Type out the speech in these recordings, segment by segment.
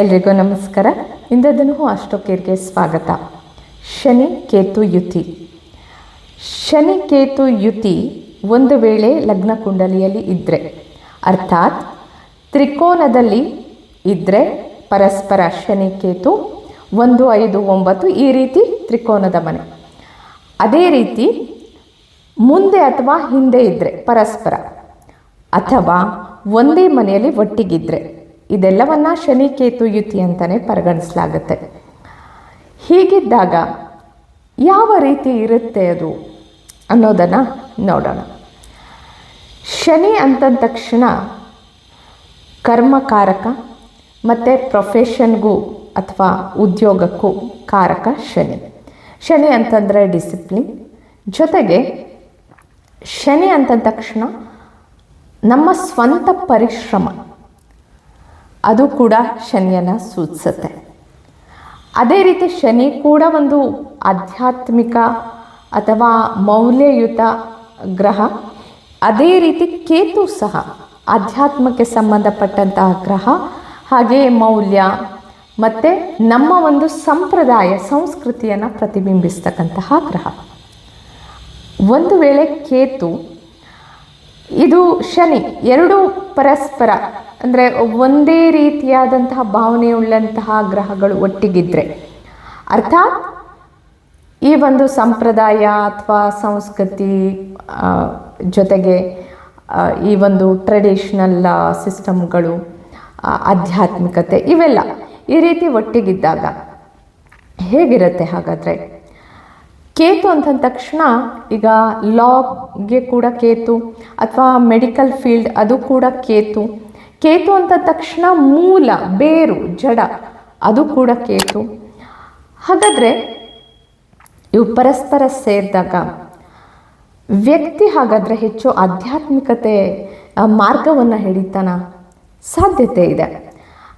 ಎಲ್ರಿಗೂ ನಮಸ್ಕಾರ. ಇಂದ್ರಧನು ಅಷ್ಟೋಕೇರ್ಗೆ ಸ್ವಾಗತ. ಶನಿ, ಕೇತು, ಯುತಿ. ಶನಿ, ಕೇತು, ಯುತಿ ಒಂದು ವೇಳೆ ಲಗ್ನ ಕುಂಡಲಿಯಲ್ಲಿ ಇದ್ದರೆ ಅರ್ಥಾತ್ ತ್ರಿಕೋನದಲ್ಲಿ ಇದ್ದರೆ ಪರಸ್ಪರ ಶನಿ, ಕೇತು ಒಂದು, ಐದು, ಒಂಬತ್ತು ಈ ರೀತಿ ತ್ರಿಕೋನದ ಮನೆ. ಅದೇ ರೀತಿ ಮುಂದೆ ಅಥವಾ ಹಿಂದೆ ಇದ್ದರೆ ಪರಸ್ಪರ ಅಥವಾ ಒಂದೇ ಮನೆಯಲ್ಲಿ ಒಟ್ಟಿಗಿದ್ರೆ ಇದೆಲ್ಲವನ್ನ ಶನಿ ಕೇತು ಯುತಿ ಅಂತಾನೆ ಪರಿಗಣಿಸಲಾಗುತ್ತೆ. ಹೀಗಿದ್ದಾಗ ಯಾವ ರೀತಿ ಇರುತ್ತೆ ಅದು ಅನ್ನೋದನ್ನು ನೋಡೋಣ. ಶನಿ ಅಂತ ತಕ್ಷಣ ಕರ್ಮಕಾರಕ ಮತ್ತು ಪ್ರೊಫೆಷನ್ಗೂ ಅಥವಾ ಉದ್ಯೋಗಕ್ಕೂ ಕಾರಕ ಶನಿ. ಶನಿ ಅಂತಂದರೆ ಡಿಸಿಪ್ಲಿನ್ ಜೊತೆಗೆ ಶನಿ ಅಂತ ತಕ್ಷಣ ನಮ್ಮ ಸ್ವಂತ ಪರಿಶ್ರಮ. ಅದು ಕೂಡ ಶನಿಯನ್ನು ಸೂಚಿಸುತ್ತೆ. ಅದೇ ರೀತಿ ಶನಿ ಕೂಡ ಒಂದು ಆಧ್ಯಾತ್ಮಿಕ ಅಥವಾ ಮೌಲ್ಯಯುತ ಗ್ರಹ. ಅದೇ ರೀತಿ ಕೇತು ಸಹ ಆಧ್ಯಾತ್ಮಕ್ಕೆ ಸಂಬಂಧಪಟ್ಟಂತಹ ಗ್ರಹ ಹಾಗೆಯೇ ಮೌಲ್ಯ ಮತ್ತು ನಮ್ಮ ಒಂದು ಸಂಪ್ರದಾಯ, ಸಂಸ್ಕೃತಿಯನ್ನು ಪ್ರತಿಬಿಂಬಿಸ್ತಕ್ಕಂತಹ ಗ್ರಹ. ಒಂದು ವೇಳೆ ಕೇತು ಇದು ಶನಿ, ಎರಡು ಪರಸ್ಪರ, ಅಂದರೆ ಒಂದೇ ರೀತಿಯಾದಂತಹ ಭಾವನೆಯುಳ್ಳಂತಹ ಗ್ರಹಗಳು ಒಟ್ಟಿಗಿದ್ರೆ. ಅರ್ಥಾತ್ ಈ ಒಂದು ಸಂಪ್ರದಾಯ ಅಥವಾ ಸಂಸ್ಕೃತಿ ಜೊತೆಗೆ ಈ ಒಂದು ಟ್ರೆಡಿಷ್ನಲ್ ಸಿಸ್ಟಮ್ಗಳು ಆಧ್ಯಾತ್ಮಿಕತೆ ಇವೆಲ್ಲ ಈ ರೀತಿ ಒಟ್ಟಿಗಿದ್ದಾಗ ಹೇಗಿರುತ್ತೆ ಹಾಗಾದರೆ? ಕೇತು ಅಂತಂದ ತಕ್ಷಣ ಈಗ ಲಾಗೆ ಕೂಡ ಕೇತು ಅಥವಾ ಮೆಡಿಕಲ್ ಫೀಲ್ಡ್ ಅದು ಕೂಡ ಕೇತು. ಕೇತು ಅಂತ ತಕ್ಷಣ ಮೂಲ, ಬೇರು, ಜಡ ಅದು ಕೂಡ ಕೇತು. ಹಾಗಾದರೆ ಇವು ಪರಸ್ಪರ ಸೇರಿದಾಗ ವ್ಯಕ್ತಿ ಹಾಗಾದರೆ ಹೆಚ್ಚು ಆಧ್ಯಾತ್ಮಿಕತೆ ಮಾರ್ಗವನ್ನು ಹಿಡಿತಾನ ಸಾಧ್ಯತೆ ಇದೆ.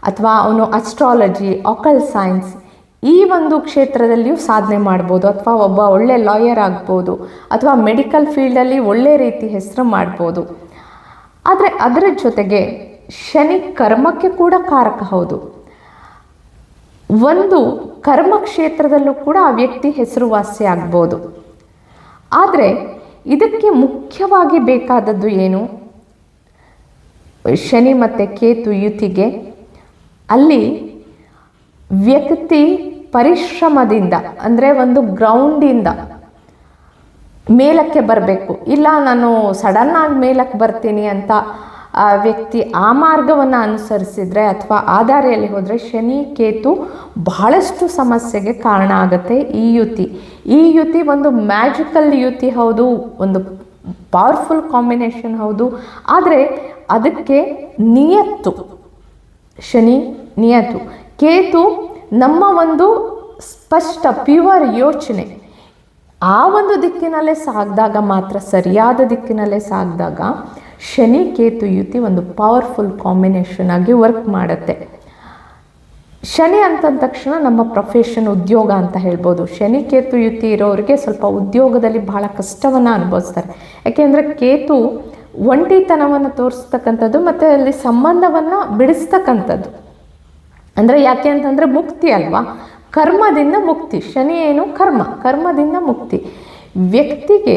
ಅಥವಾ ಅವನು ಅಸ್ಟ್ರಾಲಜಿ ಆಕಲ್ ಸೈನ್ಸ್ ಈ ಒಂದು ಕ್ಷೇತ್ರದಲ್ಲಿಯೂ ಸಾಧನೆ ಮಾಡ್ಬೋದು ಅಥವಾ ಒಬ್ಬ ಒಳ್ಳೆ ಲಾಯರ್ ಆಗ್ಬೋದು ಅಥವಾ ಮೆಡಿಕಲ್ ಫೀಲ್ಡಲ್ಲಿ ಒಳ್ಳೆ ರೀತಿ ಹೆಸರು ಮಾಡ್ಬೋದು. ಆದರೆ ಅದರ ಜೊತೆಗೆ ಶನಿ ಕರ್ಮಕ್ಕೆ ಕೂಡ ಕಾರಕ ಹೌದು. ಒಂದು ಕರ್ಮ ಕ್ಷೇತ್ರದಲ್ಲೂ ಕೂಡ ಆ ವ್ಯಕ್ತಿ ಹೆಸರುವಾಸಿ ಆಗ್ಬೋದು. ಆದರೆ ಇದಕ್ಕೆ ಮುಖ್ಯವಾಗಿ ಬೇಕಾದದ್ದು ಏನು? ಶನಿ ಮತ್ತು ಕೇತು ಯುತಿಗೆ ಅಲ್ಲಿ ವ್ಯಕ್ತಿ ಪರಿಶ್ರಮದಿಂದ, ಅಂದರೆ ಒಂದು ಗ್ರೌಂಡಿಂದ ಮೇಲಕ್ಕೆ ಬರಬೇಕು. ಇಲ್ಲ, ನಾನು ಸಡನ್ನಾಗಿ ಮೇಲಕ್ಕೆ ಬರ್ತೀನಿ ಅಂತ ಆ ವ್ಯಕ್ತಿ ಆ ಮಾರ್ಗವನ್ನು ಅನುಸರಿಸಿದರೆ ಅಥವಾ ಆ ದಾರಿಯಲ್ಲಿ ಹೋದರೆ ಶನಿ ಕೇತು ಬಹಳಷ್ಟು ಸಮಸ್ಯೆಗೆ ಕಾರಣ ಆಗುತ್ತೆ ಈ ಯುತಿ. ಈ ಯುತಿ ಒಂದು ಮ್ಯಾಜಿಕಲ್ ಯುತಿ ಹೌದು, ಒಂದು ಪವರ್ಫುಲ್ ಕಾಂಬಿನೇಷನ್ ಹೌದು. ಆದರೆ ಅದಕ್ಕೆ ನಿಯತ್ತು, ಶನಿ ನಿಯತ್ತು. ಕೇತು ನಮ್ಮ ಒಂದು ಸ್ಪಷ್ಟ ಪ್ಯೂರ್ ಯೋಚನೆ. ಆ ಒಂದು ದಿಕ್ಕಿನಲ್ಲೇ ಸಾಗಿದಾಗ ಮಾತ್ರ, ಸರಿಯಾದ ದಿಕ್ಕಿನಲ್ಲೇ ಸಾಗಿದಾಗ ಶನಿ ಕೇತು ಯುತಿ ಒಂದು ಪವರ್ಫುಲ್ ಕಾಂಬಿನೇಷನ್ ಆಗಿ ವರ್ಕ್ ಮಾಡುತ್ತೆ. ಶನಿ ಅಂತಂದ ತಕ್ಷಣ ನಮ್ಮ ಪ್ರೊಫೆಷನ್ ಉದ್ಯೋಗ ಅಂತ ಹೇಳ್ಬೋದು. ಶನಿ ಕೇತು ಯುತಿ ಇರೋರಿಗೆ ಸ್ವಲ್ಪ ಉದ್ಯೋಗದಲ್ಲಿ ಬಹಳ ಕಷ್ಟವನ್ನು ಅನುಭವಿಸ್ತಾರೆ. ಯಾಕೆಂದರೆ ಕೇತು ಒಂಟಿತನವನ್ನು ತೋರಿಸ್ತಕ್ಕಂಥದ್ದು ಮತ್ತು ಅಲ್ಲಿ ಸಂಬಂಧವನ್ನು ಬಿಡಿಸ್ತಕ್ಕಂಥದ್ದು. ಅಂದರೆ ಯಾಕೆ ಅಂತಂದರೆ ಮುಕ್ತಿ ಅಲ್ವಾ? ಕರ್ಮದಿಂದ ಮುಕ್ತಿ. ಶನಿ ಏನು? ಕರ್ಮ. ಕರ್ಮದಿಂದ ಮುಕ್ತಿ. ವ್ಯಕ್ತಿಗೆ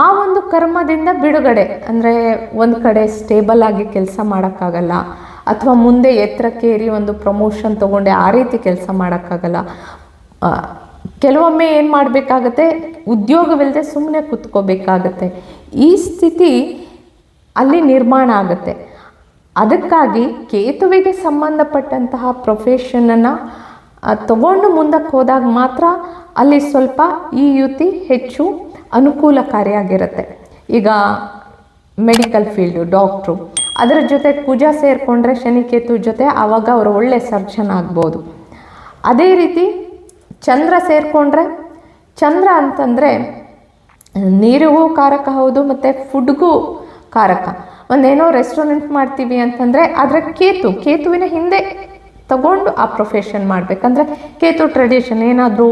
ಆ ಒಂದು ಕರ್ಮದಿಂದ ಬಿಡುಗಡೆ, ಅಂದರೆ ಒಂದು ಕಡೆ ಸ್ಟೇಬಲ್ ಆಗಿ ಕೆಲಸ ಮಾಡೋಕ್ಕಾಗಲ್ಲ, ಅಥವಾ ಮುಂದೆ ಎತ್ತರಕ್ಕೇರಿ ಒಂದು ಪ್ರಮೋಷನ್ ತೊಗೊಂಡೆ ಆ ರೀತಿ ಕೆಲಸ ಮಾಡೋಕ್ಕಾಗಲ್ಲ ಕೆಲವೊಮ್ಮೆ ಏನು ಮಾಡಬೇಕಾಗತ್ತೆ? ಉದ್ಯೋಗವಿಲ್ಲದೆ ಸುಮ್ಮನೆ ಕೂತ್ಕೋಬೇಕಾಗತ್ತೆ. ಈ ಸ್ಥಿತಿ ಅಲ್ಲಿ ನಿರ್ಮಾಣ ಆಗುತ್ತೆ. ಅದಕ್ಕಾಗಿ ಕೇತುವಿಗೆ ಸಂಬಂಧಪಟ್ಟಂತಹ ಪ್ರೊಫೆಷನನ್ನು ತಗೊಂಡು ಮುಂದಕ್ಕೆ ಹೋದಾಗ ಮಾತ್ರ ಅಲ್ಲಿ ಸ್ವಲ್ಪ ಈ ಯುತಿ ಹೆಚ್ಚು ಅನುಕೂಲಕಾರಿಯಾಗಿರುತ್ತೆ. ಈಗ ಮೆಡಿಕಲ್ ಫೀಲ್ಡು ಡಾಕ್ಟ್ರು ಅದರ ಜೊತೆ ಪೂಜಾ ಸೇರಿಕೊಂಡ್ರೆ ಶನಿಕೇತು ಜೊತೆ ಆವಾಗ ಅವರು ಒಳ್ಳೆ ಸರ್ಜನ್ ಆಗ್ಬೋದು. ಅದೇ ರೀತಿ ಚಂದ್ರ ಸೇರಿಕೊಂಡ್ರೆ, ಚಂದ್ರ ಅಂತಂದರೆ ನೀರಿಗೂ ಕಾರಕ ಹೌದು ಮತ್ತು ಫುಡ್ಗೂ ಕಾರಕ. ಒಂದೇನೋ ರೆಸ್ಟೋರೆಂಟ್ ಮಾಡ್ತೀವಿ ಅಂತಂದರೆ ಅದರ ಕೇತು, ಕೇತುವಿನ ಹಿಂದೆ ತಗೊಂಡು ಆ ಪ್ರೊಫೆಷನ್ ಮಾಡಬೇಕಂದ್ರೆ ಕೇತು ಟ್ರೆಡಿಷನ್ ಏನಾದರೂ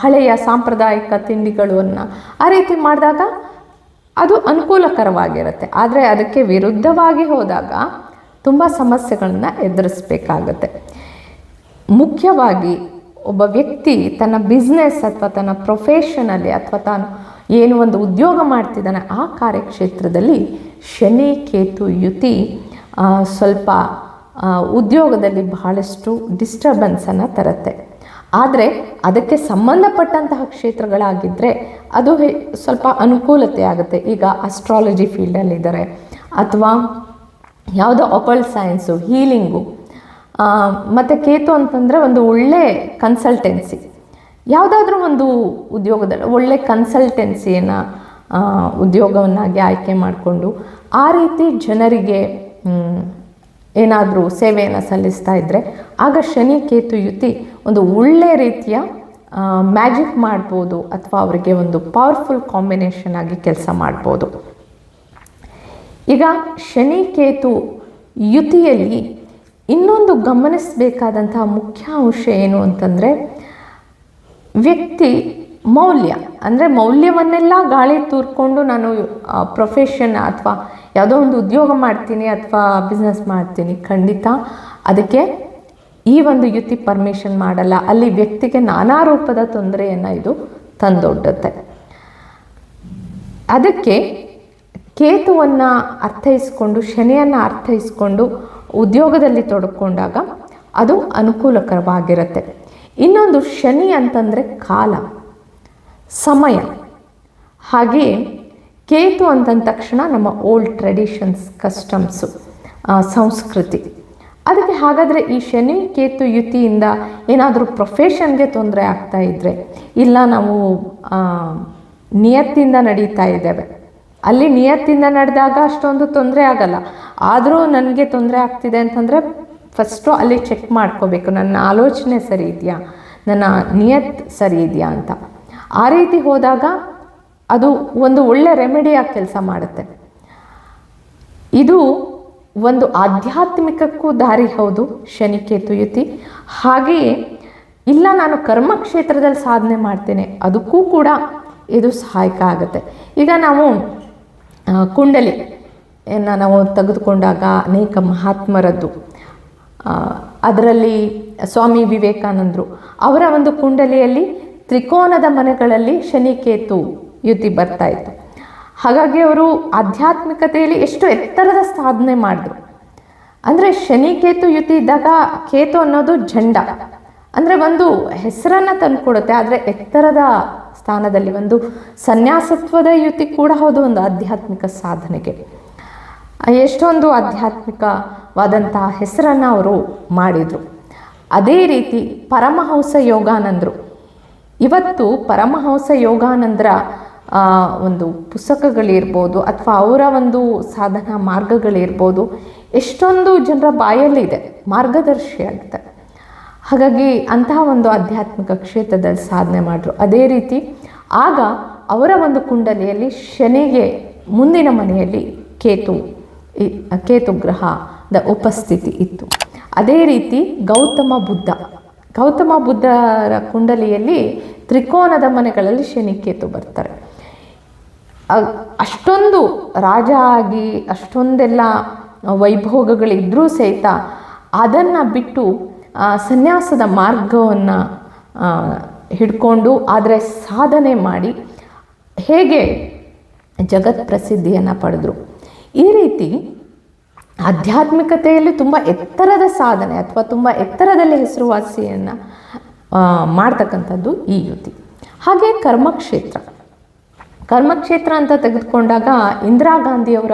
ಹಳೆಯ ಸಾಂಪ್ರದಾಯಿಕ ತಿಂಡಿಗಳನ್ನು ಆ ರೀತಿ ಮಾಡಿದಾಗ ಅದು ಅನುಕೂಲಕರವಾಗಿರುತ್ತೆ. ಆದರೆ ಅದಕ್ಕೆ ವಿರುದ್ಧವಾಗಿ ಹೋದಾಗ ತುಂಬ ಸಮಸ್ಯೆಗಳನ್ನು ಎದುರಿಸಬೇಕಾಗತ್ತೆ. ಮುಖ್ಯವಾಗಿ ಒಬ್ಬ ವ್ಯಕ್ತಿ ತನ್ನ ಬಿಸ್ನೆಸ್ ಅಥವಾ ತನ್ನ ಪ್ರೊಫೆಷನಲ್ಲಿ ಅಥವಾ ತಾನು ಏನು ಒಂದು ಉದ್ಯೋಗ ಮಾಡ್ತಿದ್ದಾನೆ ಆ ಕಾರ್ಯಕ್ಷೇತ್ರದಲ್ಲಿ ಶನಿ, ಕೇತು, ಯುತಿ ಸ್ವಲ್ಪ ಉದ್ಯೋಗದಲ್ಲಿ ಬಹಳಷ್ಟು ಡಿಸ್ಟರ್ಬೆನ್ಸನ್ನು ತರುತ್ತೆ. ಆದರೆ ಅದಕ್ಕೆ ಸಂಬಂಧಪಟ್ಟಂತಹ ಕ್ಷೇತ್ರಗಳಾಗಿದ್ದರೆ ಅದು ಸ್ವಲ್ಪ ಅನುಕೂಲತೆ ಆಗುತ್ತೆ. ಈಗ ಅಸ್ಟ್ರಾಲಜಿ ಫೀಲ್ಡಲ್ಲಿದ್ದಾರೆ ಅಥವಾ ಯಾವುದೋ ಅಪಲ್ ಸೈನ್ಸು ಹೀಲಿಂಗು ಮತ್ತು ಕೇತು ಅಂತಂದರೆ ಒಂದು ಒಳ್ಳೆ ಕನ್ಸಲ್ಟೆನ್ಸಿ ಯಾವುದಾದ್ರೂ ಒಂದು ಉದ್ಯೋಗದಲ್ಲಿ ಒಳ್ಳೆ ಕನ್ಸಲ್ಟೆನ್ಸಿಯನ್ನು ಉದ್ಯೋಗವನ್ನಾಗಿ ಆಯ್ಕೆ ಮಾಡಿಕೊಂಡು ಆ ರೀತಿ ಜನರಿಗೆ ಏನಾದರೂ ಸೇವೆಯನ್ನು ಸಲ್ಲಿಸ್ತಾ ಇದ್ದರೆ ಆಗ ಶನಿ ಕೇತು ಯುತಿ ಒಂದು ಒಳ್ಳೆ ರೀತಿಯ ಮ್ಯಾಜಿಕ್ ಮಾಡ್ಬೋದು ಅಥವಾ ಅವರಿಗೆ ಒಂದು ಪವರ್ಫುಲ್ ಕಾಂಬಿನೇಷನ್ ಆಗಿ ಕೆಲಸ ಮಾಡ್ಬೋದು. ಈಗ ಶನಿ ಕೇತು ಯುತಿಯಲ್ಲಿ ಇನ್ನೊಂದು ಗಮನಿಸಬೇಕಾದಂತಹ ಮುಖ್ಯ ಅಂಶ ಏನು ಅಂತಂದರೆ ವ್ಯಕ್ತಿ ಮೌಲ್ಯ. ಅಂದರೆ ಮೌಲ್ಯವನ್ನೆಲ್ಲ ಗಾಳಿ ತೂರ್ಕೊಂಡು ನಾನು ಪ್ರೊಫೆಷನ್ ಅಥವಾ ಯಾವುದೋ ಒಂದು ಉದ್ಯೋಗ ಮಾಡ್ತೀನಿ ಅಥವಾ ಬಿಸ್ನೆಸ್ ಮಾಡ್ತೀನಿ, ಖಂಡಿತ. ಅದಕ್ಕೆ ಈ ಒಂದು ಯುತಿ ಪರ್ಮಿಷನ್ ಮಾಡಲ್ಲ. ಅಲ್ಲಿ ವ್ಯಕ್ತಿಗೆ ನಾನಾ ರೂಪದ ತೊಂದರೆಯನ್ನು ಇದು ತಂದೊಡ್ಡುತ್ತೆ. ಅದಕ್ಕೆ ಕೇತುವನ್ನು ಅರ್ಥೈಸ್ಕೊಂಡು, ಶನಿಯನ್ನು ಅರ್ಥೈಸ್ಕೊಂಡು ಉದ್ಯೋಗದಲ್ಲಿ ತೊಡಕೊಂಡಾಗ ಅದು ಅನುಕೂಲಕರವಾಗಿರುತ್ತೆ. ಇನ್ನೊಂದು ಶನಿ ಅಂತಂದರೆ ಕಾಲ. ಸಮಯ. ಹಾಗೆಯೇ ಕೇತು ಅಂತಂದ ತಕ್ಷಣ ನಮ್ಮ ಓಲ್ಡ್ ಟ್ರೆಡಿಷನ್ಸ್ ಕಸ್ಟಮ್ಸು ಸಂಸ್ಕೃತಿ. ಅದಕ್ಕೆ ಹಾಗಾದರೆ ಈ ಶನಿ, ಕೇತು, ಯುತಿಯಿಂದ ಏನಾದರೂ ಪ್ರೊಫೆಷನ್ಗೆ ತೊಂದರೆ ಆಗ್ತಾ ಇದ್ದರೆ ಇಲ್ಲ ನಾವು ನಿಯತ್ತಿಂದ ನಡೀತಾ ಇದ್ದೇವೆ. ಅಲ್ಲಿ ನಿಯತ್ತಿಂದ ನಡೆದಾಗ ಅಷ್ಟೊಂದು ತೊಂದರೆ ಆಗಲ್ಲ. ಆದರೂ ನನಗೆ ತೊಂದರೆ ಆಗ್ತಿದೆ ಅಂತಂದರೆ ಫಸ್ಟು ಅಲ್ಲಿ ಚೆಕ್ ಮಾಡ್ಕೋಬೇಕು. ನನ್ನ ಆಲೋಚನೆ ಸರಿ ಇದೆಯಾ? ನನ್ನ ನಿಯತ್ ಸರಿ ಇದೆಯಾ ಅಂತ. ಆ ರೀತಿ ಹೋದಾಗ ಅದು ಒಂದು ಒಳ್ಳೆ ರೆಮಿಡಿಯಾಗಿ ಕೆಲಸ ಮಾಡುತ್ತೆ. ಇದು ಒಂದು ಆಧ್ಯಾತ್ಮಿಕಕ್ಕೂ ದಾರಿ ಹೌದು, ಶನಿಕೇತು ಯುತಿ. ಹಾಗೆಯೇ ಇಲ್ಲ ನಾನು ಕರ್ಮ ಕ್ಷೇತ್ರದಲ್ಲಿ ಸಾಧನೆ ಮಾಡ್ತೇನೆ, ಅದಕ್ಕೂ ಕೂಡ ಇದು ಸಹಾಯಕ ಆಗುತ್ತೆ. ಈಗ ನಾವು ಕುಂಡಲಿ ನಾವು ತೆಗೆದುಕೊಂಡಾಗ ಅನೇಕ ಮಹಾತ್ಮರದ್ದು ಅದರಲ್ಲಿ ಸ್ವಾಮಿ ವಿವೇಕಾನಂದರು ಅವರ ಒಂದು ಕುಂಡಲಿಯಲ್ಲಿ ತ್ರಿಕೋನದ ಮನೆಗಳಲ್ಲಿ ಶನಿಕೇತು ಯುತಿ ಬರ್ತಾ ಇತ್ತು ಹಾಗಾಗಿ ಅವರು ಆಧ್ಯಾತ್ಮಿಕತೆಯಲ್ಲಿ ಎಷ್ಟು ಎತ್ತರದ ಸಾಧನೆ ಮಾಡಿದ್ರು. ಅಂದರೆ ಶನಿ ಕೇತು ಯುತಿ ಇದ್ದಾಗ ಕೇತು ಅನ್ನೋದು ಜಂಡ ಅಂದರೆ ಒಂದು ಹೆಸರನ್ನು ತಂದುಕೊಡುತ್ತೆ, ಆದರೆ ಎತ್ತರದ ಸ್ಥಾನದಲ್ಲಿ ಒಂದು ಸನ್ಯಾಸತ್ವದ ಯುತಿ ಕೂಡ ಹೌದು ಒಂದು ಆಧ್ಯಾತ್ಮಿಕ ಸಾಧನೆಗೆ. ಎಷ್ಟೊಂದು ಆಧ್ಯಾತ್ಮಿಕವಾದಂತಹ ಹೆಸರನ್ನು ಅವರು ಮಾಡಿದರು. ಅದೇ ರೀತಿ ಪರಮಹಂಸ ಯೋಗಾನಂದರು. ಇವತ್ತು ಪರಮಹಂಸ ಯೋಗಾನಂದರ ಒಂದು ಪುಸ್ತಕಗಳಿರ್ಬೋದು ಅಥವಾ ಅವರ ಒಂದು ಸಾಧನಾ ಮಾರ್ಗಗಳಿರ್ಬೋದು, ಎಷ್ಟೊಂದು ಜನರ ಬಾಯಲ್ಲಿದೆ, ಮಾರ್ಗದರ್ಶಿಯಾಗಿದೆ. ಹಾಗಾಗಿ ಅಂತಹ ಒಂದು ಆಧ್ಯಾತ್ಮಿಕ ಕ್ಷೇತ್ರದಲ್ಲಿ ಸಾಧನೆ ಮಾಡಿದ್ರು ಅದೇ ರೀತಿ ಆಗ ಅವರ ಒಂದು ಕುಂಡಲಿಯಲ್ಲಿ ಶನಿಗೆ ಮುಂದಿನ ಮನೆಯಲ್ಲಿ ಕೇತು ಕೇತು ಗ್ರಹದ ಉಪಸ್ಥಿತಿ ಇತ್ತು. ಅದೇ ರೀತಿ ಗೌತಮ ಬುದ್ಧ, ಗೌತಮ ಬುದ್ಧರ ಕುಂಡಲಿಯಲ್ಲಿ ತ್ರಿಕೋನದ ಮನೆಗಳಲ್ಲಿ ಶನಿ ಕೇತು ಬರ್ತಾರೆ ಅಷ್ಟೊಂದು ರಾಜ ಆಗಿ, ಅಷ್ಟೊಂದೆಲ್ಲ ವೈಭೋಗಗಳಿದ್ರೂ ಸಹಿತ ಅದನ್ನು ಬಿಟ್ಟು ಸನ್ಯಾಸದ ಮಾರ್ಗವನ್ನು ಹಿಡ್ಕೊಂಡು ಆದರೆ ಸಾಧನೆ ಮಾಡಿ ಹೇಗೆ ಜಗತ್ ಪ್ರಸಿದ್ಧಿಯನ್ನು ಪಡೆದರು. ಈ ರೀತಿ ಆಧ್ಯಾತ್ಮಿಕತೆಯಲ್ಲಿ ತುಂಬ ಎತ್ತರದ ಸಾಧನೆ ಅಥವಾ ತುಂಬ ಎತ್ತರದಲ್ಲಿ ಹೆಸರುವಾಸಿಯನ್ನು ಮಾಡ್ತಕ್ಕಂಥದ್ದು ಈ ಯುತಿ. ಹಾಗೆ ಕರ್ಮಕ್ಷೇತ್ರ. ಕರ್ಮಕ್ಷೇತ್ರ ಅಂತ ತೆಗೆದುಕೊಂಡಾಗ ಇಂದಿರಾ ಗಾಂಧಿಯವರ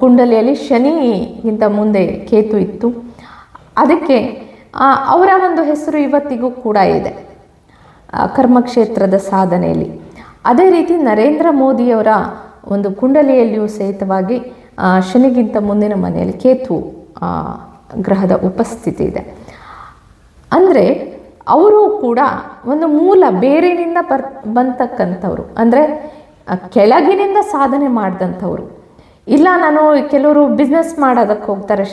ಕುಂಡಲಿಯಲ್ಲಿ ಶನಿಗಿಂತ ಮುಂದೆ ಕೇತು ಇತ್ತು. ಅದಕ್ಕೆ ಅವರ ಒಂದು ಹೆಸರು ಇವತ್ತಿಗೂ ಕೂಡ ಇದೆ ಕರ್ಮಕ್ಷೇತ್ರದ ಸಾಧನೆಯಲ್ಲಿ. ಅದೇ ರೀತಿ ನರೇಂದ್ರ ಮೋದಿಯವರ ಒಂದು ಕುಂಡಲಿಯಲ್ಲಿಯೂ ಸಹಿತವಾಗಿ ಶನಿಗಿಂತ ಮುಂದಿನ ಮನೆಯಲ್ಲಿ ಕೇತು ಗ್ರಹದ ಉಪಸ್ಥಿತಿ ಇದೆ. ಅಂದರೆ ಅವರು ಕೂಡ ಒಂದು ಮೂಲ ಬೇರೆನಿಂದ ಬರ್, ಬಂತಕ್ಕಂಥವ್ರು. ಅಂದರೆ ಕೆಳಗಿನಿಂದ ಸಾಧನೆ ಮಾಡಿದಂಥವ್ರು. ಇಲ್ಲ, ನಾನು ಕೆಲವರು ಬಿಸ್ನೆಸ್ ಮಾಡೋದಕ್ಕೆ ಹೋಗ್ತಾರೆ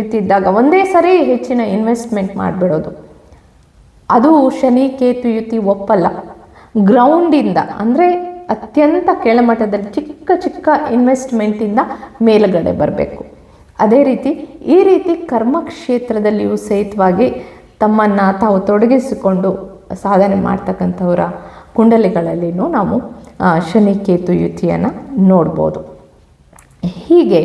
ಯುತಿ ಇದ್ದಾಗ ಒಂದೇ ಸರಿ ಹೆಚ್ಚಿನ ಇನ್ವೆಸ್ಟ್ಮೆಂಟ್ ಮಾಡಿಬಿಡೋದು. ಅದು ಶನಿ ಕೇತು ಯುತಿ ಒಪ್ಪಲ್ಲ. ಗ್ರೌಂಡಿಂದ ಅಂದರೆ ಅತ್ಯಂತ ಕೆಳಮಟ್ಟದಲ್ಲಿ ಚಿಕ್ಕ ಚಿಕ್ಕ ಇನ್ವೆಸ್ಟ್ಮೆಂಟಿಂದ ಮೇಲುಗಡೆ ಬರಬೇಕು. ಅದೇ ರೀತಿ, ಈ ರೀತಿ ಕರ್ಮಕ್ಷೇತ್ರದಲ್ಲಿಯೂ ಸಹಿತವಾಗಿ ತಮ್ಮನ್ನು ತಾವು ತೊಡಗಿಸಿಕೊಂಡು ಸಾಧನೆ ಮಾಡ್ತಕ್ಕಂಥವರ ಕುಂಡಲಿಗಳಲ್ಲಿನೂ ನಾವು ಶನಿಕೇತು ಶನಿ ಕೇತು ಯುತಿಯನ್ನು ನೋಡ್ಬೋದು. ಹೀಗೆ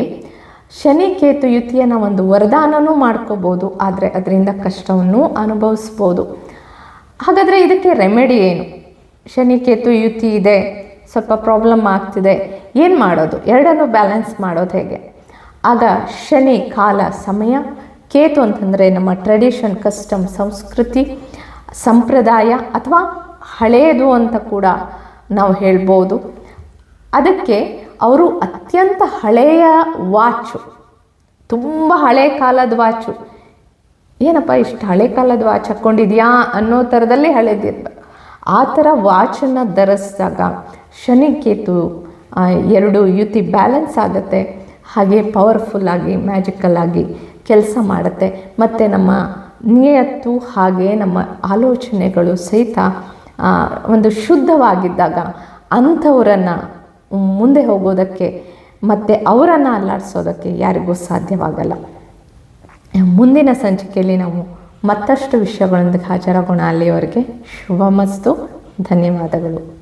ಶನಿ ಕೇತು ಯುತಿಯನ್ನು ಒಂದು ವರದಾನನೂ ಮಾಡ್ಕೋಬೋದು, ಆದರೆ ಅದರಿಂದ ಕಷ್ಟವನ್ನು ಅನುಭವಿಸ್ಬೋದು. ಹಾಗಾದರೆ ಇದಕ್ಕೆ ರೆಮೆಡಿ ಏನು? ಶನಿ ಕೇತು ಯುತಿ ಇದೆ, ಸ್ವಲ್ಪ ಪ್ರಾಬ್ಲಮ್ ಆಗ್ತಿದೆ, ಏನು ಮಾಡೋದು? ಎರಡನ್ನೂ ಬ್ಯಾಲೆನ್ಸ್ ಮಾಡೋದು ಹೇಗೆ? ಆಗ ಶನಿ ಕಾಲ, ಸಮಯ ಕೇತು ಅಂತಂದರೆ ನಮ್ಮ ಟ್ರೆಡಿಷನ್ ಕಸ್ಟಮ್ ಸಂಸ್ಕೃತಿ, ಸಂಪ್ರದಾಯ ಅಥವಾ ಹಳೆಯದು ಅಂತ ಕೂಡ ನಾವು ಹೇಳ್ಬೋದು. ಅದಕ್ಕೆ ಅವರು ಅತ್ಯಂತ ಹಳೆಯ ವಾಚು ತುಂಬ ಹಳೆ ಕಾಲದ ವಾಚು ಏನಪ್ಪ ಇಷ್ಟು ಹಳೆ ಕಾಲದ ವಾಚ್ ಹಾಕ್ಕೊಂಡಿದ್ಯಾ ಅನ್ನೋ ಥರದಲ್ಲಿ ಹಳೆದಿರ್ಬೇಕು ಆ ಥರ ವಾಚನ್ನು ಧರಿಸಿದಾಗ ಶನಿ ಕೇತು ಎರಡು ಯುತಿ ಬ್ಯಾಲೆನ್ಸ್ ಆಗುತ್ತೆ. ಹಾಗೆ ಪವರ್ಫುಲ್ ಆಗಿ ಮ್ಯಾಜಿಕಲ್ ಆಗಿ ಕೆಲಸ ಮಾಡುತ್ತೆ. ಮತ್ತು ನಮ್ಮ ನಿಯತ್ತು ಹಾಗೆ ನಮ್ಮ ಆಲೋಚನೆಗಳು ಸಹಿತ ಒಂದು ಶುದ್ಧವಾಗಿದ್ದಾಗ ಅಂಥವರನ್ನು ಮುಂದೆ ಹೋಗೋದಕ್ಕೆ ಮತ್ತು ಅವರನ್ನು ಅಲ್ಲಾಡಿಸೋದಕ್ಕೆ ಯಾರಿಗೂ ಸಾಧ್ಯವಾಗಲ್ಲ. ಮುಂದಿನ ಸಂಚಿಕೆಯಲ್ಲಿ ನಾವು ಮತ್ತಷ್ಟು ವಿಷಯಗಳೊಂದಿಗೆ ಹಾಜರಾಗೋಣ. ಅಲ್ಲಿಯವರೆಗೆ ಶುಭಮಸ್ತು. ಧನ್ಯವಾದಗಳು.